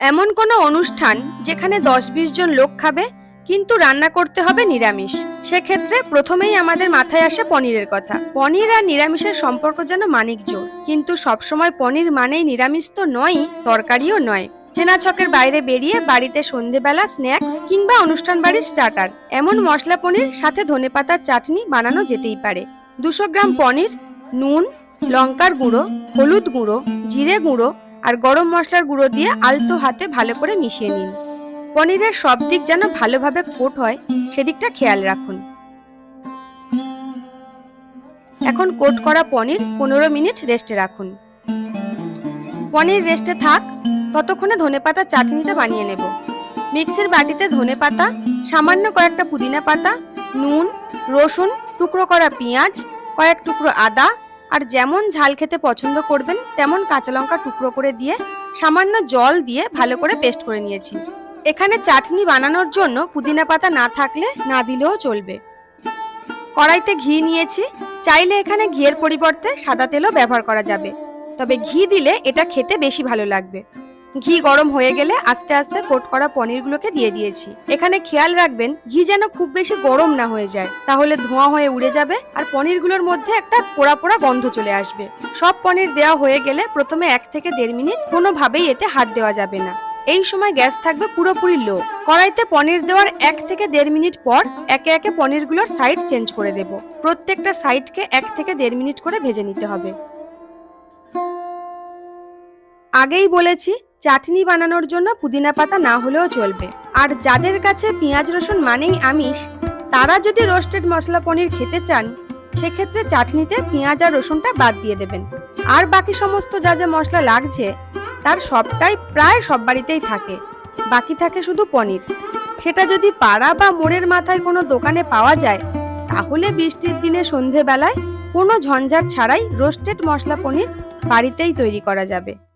এমন কোনো অনুষ্ঠান যেখানে দশ বিশ জন লোক খাবে, কিন্তু রান্না করতে হবে নিরামিষ। সেক্ষেত্রে প্রথমেই আমাদের মাথায় আসে পনিরের কথা। পনির আর নিরামিষের সম্পর্ক যেন মানিক জোর। কিন্তু সবসময় পনির মানেই নিরামিষ তো নয়ই, তরকারিও নয়। চেনা ছকের বাইরে বেরিয়ে বাড়িতে সন্ধেবেলা স্ন্যাক্স কিংবা অনুষ্ঠান বাড়ির স্টার্টার। এমন মশলা পনির সাথে ধনেপাতার চাটনি বানানো যেতেই পারে। দুশো গ্রাম পনির, নুন, লঙ্কার গুঁড়ো, হলুদ গুঁড়ো, জিরে গুঁড়ো আর গরম মশলার গুঁড়ো দিয়ে আলতো হাতে ভালো করে মিশিয়ে নিন। পনিরের সব দিক যেন ভালোভাবে কোট হয় সেদিকটা খেয়াল রাখুন। এখন কোট করা পনির পনেরো মিনিট রেস্টে রাখুন। পনির রেস্টে থাক ততক্ষণে ধনেপাতা চাটনিটা বানিয়ে নেব। মিক্সির বাটিতে ধনেপাতা সামান্য কয়েকটা পুদিনা পাতা নুন রসুন টুকরো করা পেঁয়াজ কয়েক টুকরো আদা আর যেমন ঝাল খেতে পছন্দ করবেন, তেমন কাঁচা লঙ্কা টুকরো করে দিয়ে সামান্য জল দিয়ে ভালো করে পেস্ট করে নিয়েছি। এখানে চাটনি বানানোর জন্য পুদিনা পাতা না থাকলে না দিলেও চলবে। কড়াইতে ঘি নিয়েছি, চাইলে এখানে ঘিয়ের পরিবর্তে সাদা তেলও ব্যবহার করা যাবে। তবে ঘি দিলে এটা খেতে বেশি ভালো লাগবে। ঘি গরম হয়ে গেলে আস্তে আস্তে কোট করা পনিরগুলোকে দিয়ে দিয়েছি। এখানে খেয়াল রাখবেন, ঘি যেন খুব বেশি গরম না হয়ে যায়। তাহলে ধোঁয়া হয়ে উড়ে যাবে আর পনিরগুলোর মধ্যে একটা পোড়া পোড়া গন্ধ চলে আসবে। সব পনির দেওয়া হয়ে গেলে প্রথমে এক থেকে দেড় মিনিট কোনোভাবেই এতে হাত দেওয়া যাবে না। এই সময় গ্যাস থাকবে পুরোপুরি লো। কড়াইতে পনির দেওয়ার এক থেকে দেড় মিনিট পর একে একে পনিরগুলোর সাইড চেঞ্জ করে দেব। প্রত্যেকটা সাইডকে এক থেকে দেড় মিনিট করে ভেজে নিতে হবে। আগেই বলেছি চাটনি বানানোর জন্য পুদিনা পাতা না হলেও চলবে। আর যাদের কাছে পেঁয়াজ রসুন মানেই আমিষ, তারা যদি রোস্টেড মশলা পনির খেতে চান, সেক্ষেত্রে চাটনিতে পেঁয়াজ আর রসুনটা বাদ দিয়ে দেবেন। আর বাকি সমস্ত যা যা মশলা লাগছে, তার সবটাই প্রায় সব বাড়িতেই থাকে। বাকি থাকে শুধু পনির। সেটা যদি পাড়া বা মোড়ের মাথায় কোনো দোকানে পাওয়া যায়, তাহলে বৃষ্টির দিনে সন্ধেবেলায় কোনো ঝঞ্ঝাট ছাড়াই রোস্টেড মশলা পনির বাড়িতেই তৈরি করা যাবে।